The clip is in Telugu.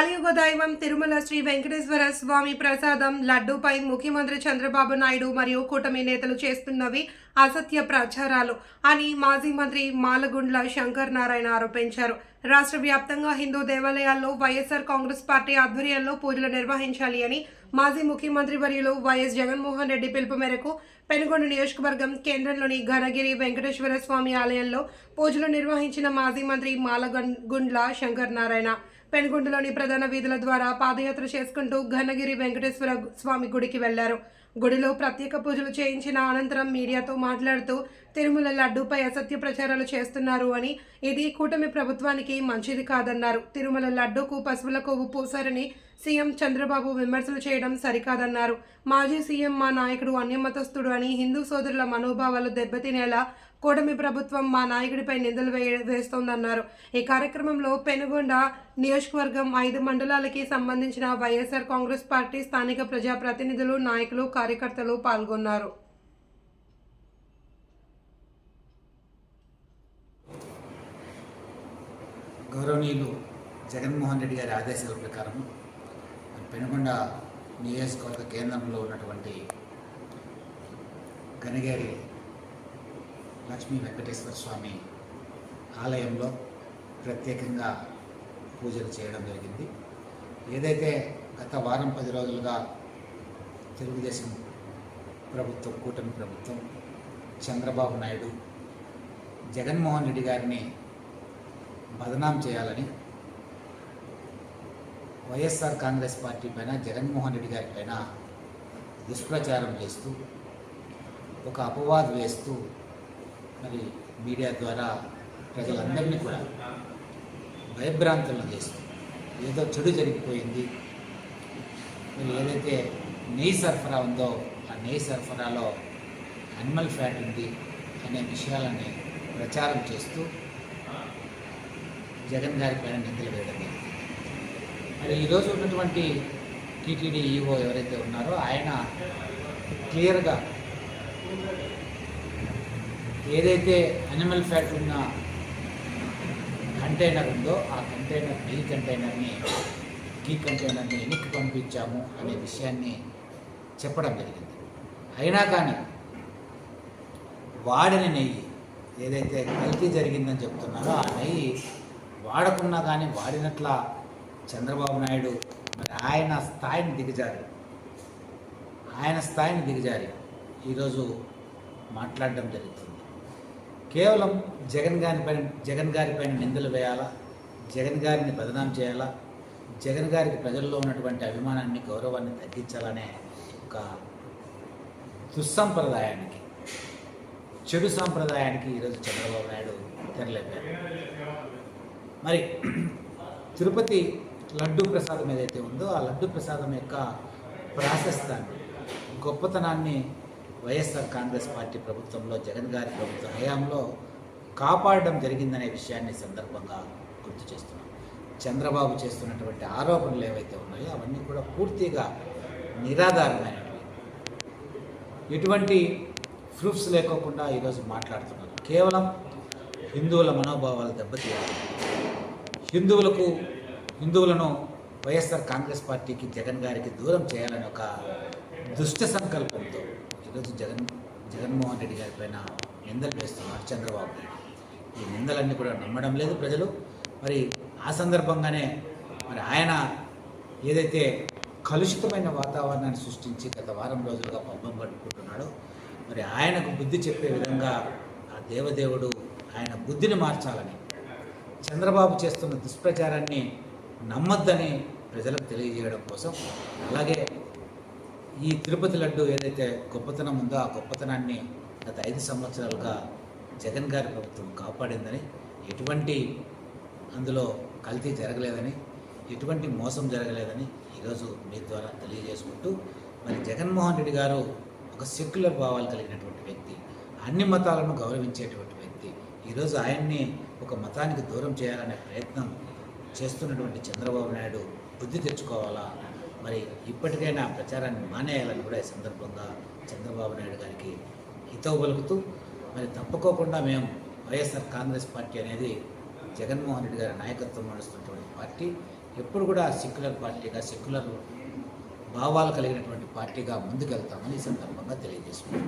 కలియుగ దైవం తిరుమల శ్రీ వెంకటేశ్వర స్వామి ప్రసాదం లడ్డూపై ముఖ్యమంత్రి చంద్రబాబు నాయుడు మరియు కూటమి నేతలు చేస్తున్నవి అసత్య ప్రచారాలు అని మాజీ మంత్రి మాలగుండ్ల శంకర్ నారాయణ ఆరోపించారు. రాష్ట్ర వ్యాప్తంగా హిందూ దేవాలయాల్లో వైఎస్ఆర్ కాంగ్రెస్ పార్టీ ఆధ్వర్యంలో పూజలు నిర్వహించాలి అని మాజీ ముఖ్యమంత్రి వర్యులు వైఎస్ జగన్మోహన్ రెడ్డి పిలుపు మేరకు పెనుగొండ నియోజకవర్గం కేంద్రంలోని ఘనగిరి వెంకటేశ్వర స్వామి ఆలయంలో పూజలు నిర్వహించిన మాజీ మంత్రి మాలగుండ్ల శంకర్ నారాయణ. పెనుగొండలోని ప్రధాన వీధుల ద్వారా పాదయాత్ర చేసుకుంటూ ఘనగిరి వెంకటేశ్వర స్వామి గుడికి వెళ్ళారు. గుడిలో ప్రత్యేక పూజలు చేయించిన అనంతరం మీడియాతో మాట్లాడుతూ తిరుమల లడ్డూపై అసత్య ప్రచారాలు చేస్తున్నారు అని ఇది కూటమి ప్రభుత్వానికి మంచిది కాదన్నారు. తిరుమల లడ్డూకు పశువుల కొవ్వు పూసారని సీఎం చంద్రబాబు విమర్శలు చేయడం సరికాదన్నారు. మాజీ సీఎం మా నాయకుడు అన్యమతస్థుడు అని హిందూ సోదరుల మనోభావాలు దెబ్బతినేలా కూటమి ప్రభుత్వం మా నాయకుడిపై నిందలు వే వేస్తోందన్నారు. ఈ కార్యక్రమంలో పెనుగొండ నియోజకవర్గం ఐదు మండలాలకి సంబంధించిన వైఎస్ఆర్ కాంగ్రెస్ పార్టీ స్థానిక ప్రజాప్రతినిధులు నాయకులు కార్యకర్తలు పాల్గొన్నారు. గౌరవనీయులు జగన్మోహన్ రెడ్డి గారి ఆదేశాల ప్రకారం పెనుగొండ నియోజకవర్గ కేంద్రంలో ఉన్నటువంటి గనగేరి లక్ష్మీ వెంకటేశ్వర స్వామి ఆలయంలో ప్రత్యేకంగా పూజలు చేయడం జరిగింది. ఏదైతే గత వారం పది రోజులుగా తెలుగుదేశం ప్రభుత్వం కూటమి ప్రభుత్వం చంద్రబాబు నాయుడు జగన్మోహన్ రెడ్డి గారిని బదనాం చేయాలని వైఎస్ఆర్ కాంగ్రెస్ పార్టీ పైన జగన్మోహన్ రెడ్డి గారి పైన దుష్ప్రచారం చేస్తూ ఒక అపవాదు వేస్తూ మరి మీడియా ద్వారా ప్రజలందరినీ కూడా భయభ్రాంతులను చేస్తూ ఏదో చెడు జరిగిపోయింది. మరి ఏదైతే నెయ్యి సరఫరా ఉందో ఆ నెయ్యి సరఫరాలో అనిమల్ ఫ్యాట్ ఉంది అనే విషయాలని ప్రచారం చేస్తూ జగన్ గారి పైన నిందలు వేయడం జరిగింది మరి ఈరోజు ఉన్నటువంటి టీటీడీ ఈఓ ఎవరైతే ఉన్నారో ఆయన క్లియర్గా ఏదైతే అనిమల్ ఫ్యాట్ ఉన్న కంటైనర్ ఉందో ఆ కంటైనర్ డీ కంటైనర్ని గీ కంటైనర్ని వెనక్కి పంపించాము అనే విషయాన్ని చెప్పడం జరిగింది. అయినా కానీ వాడిన నెయ్యి ఏదైతే కల్తీ జరిగిందని చెప్తున్నారో ఆ నెయ్యి వాడకున్నా కానీ వాడినట్ల చంద్రబాబు నాయుడు మరి ఆయన స్థాయిని దిగజారి. ఆయన స్థాయిని దిగజారి. ఈరోజు మాట్లాడడం జరుగుతుంది. కేవలం జగన్ గారి పైన జగన్ గారి పైన నిందలు వేయాలా? జగన్ గారిని బదనాం చేయాలా? జగన్ గారికి ప్రజల్లో ఉన్నటువంటి అభిమానాన్ని గౌరవాన్ని తగ్గించాలనే ఒక దుస్సంప్రదాయానికి చెడు సాంప్రదాయానికి ఈరోజు చంద్రబాబు నాయుడు తెరలేపారు. మరి తిరుపతి లడ్డూ ప్రసాదం ఏదైతే ఉందో ఆ లడ్డూ ప్రసాదం యొక్క ప్రాశస్తాన్ని గొప్పతనాన్ని వైఎస్ఆర్ కాంగ్రెస్ పార్టీ ప్రభుత్వంలో జగన్ గారి ప్రభుత్వ హయాంలో కాపాడడం జరిగిందనే విషయాన్ని సందర్భంగా గుర్తు చేస్తున్నాం. చంద్రబాబు చేస్తున్నటువంటి ఆరోపణలు ఏవైతే ఉన్నాయో అవన్నీ కూడా పూర్తిగా నిరాధారమైనవి ఎటువంటి ప్రూఫ్స్ లేకోకుండా ఈరోజు మాట్లాడుతున్నారు. కేవలం హిందువుల మనోభావాలు దెబ్బతీయాలి హిందువులకు హిందువులను వైఎస్ఆర్ కాంగ్రెస్ పార్టీకి జగన్ గారికి దూరం చేయాలని ఒక దుష్ట సంకల్పంతో ఈరోజు జగన్ జగన్మోహన్ రెడ్డి గారి పైన నిందలు వేస్తున్నారు చంద్రబాబు నాయుడు. ఈ నిందలన్నీ కూడా నమ్మడం లేదు ప్రజలు. మరి ఆ సందర్భంగానే మరి ఆయన ఏదైతే కలుషితమైన వాతావరణాన్ని సృష్టించి గత వారం రోజులుగా పబ్బం పట్టుకుంటున్నాడో మరి ఆయనకు బుద్ధి చెప్పే విధంగా ఆ దేవదేవుడు ఆయన బుద్ధిని మార్చాలని చంద్రబాబు చేస్తున్న దుష్ప్రచారాన్ని నమ్మొద్దని ప్రజలకు తెలియజేయడం కోసం అలాగే ఈ తిరుపతి లడ్డు ఏదైతే గొప్పతనం ఉందో ఆ గొప్పతనాన్ని గత ఐదు సంవత్సరాలుగా జగన్ గారి ప్రభుత్వం కాపాడిందని ఎటువంటి అందులో కల్తీ జరగలేదని ఎటువంటి మోసం జరగలేదని ఈరోజు మీ ద్వారా తెలియజేసుకుంటూ మరి జగన్మోహన్ రెడ్డి గారు ఒక సెక్యులర్ భావాలు కలిగినటువంటి వ్యక్తి అన్ని మతాలను గౌరవించేటువంటి ఈరోజు ఆయన్ని ఒక మతానికి దూరం చేయాలనే ప్రయత్నం చేస్తున్నటువంటి చంద్రబాబు నాయుడు బుద్ధి తెచ్చుకోవాలా? మరి ఇప్పటికైనా ప్రచారాన్ని మానేయాలని కూడా ఈ సందర్భంగా చంద్రబాబు నాయుడు గారికి హితవు పలుకుతూ మరి తప్పుకోకుండా మేము వైఎస్ఆర్ కాంగ్రెస్ పార్టీ అనేది జగన్మోహన్ రెడ్డి గారి నాయకత్వం నడుస్తున్నటువంటి పార్టీ ఎప్పుడు కూడా సెక్యులర్ పార్టీగా సెక్యులర్ భావాలు కలిగినటువంటి పార్టీగా ముందుకెళ్తామని ఈ సందర్భంగా తెలియజేసుకున్నాం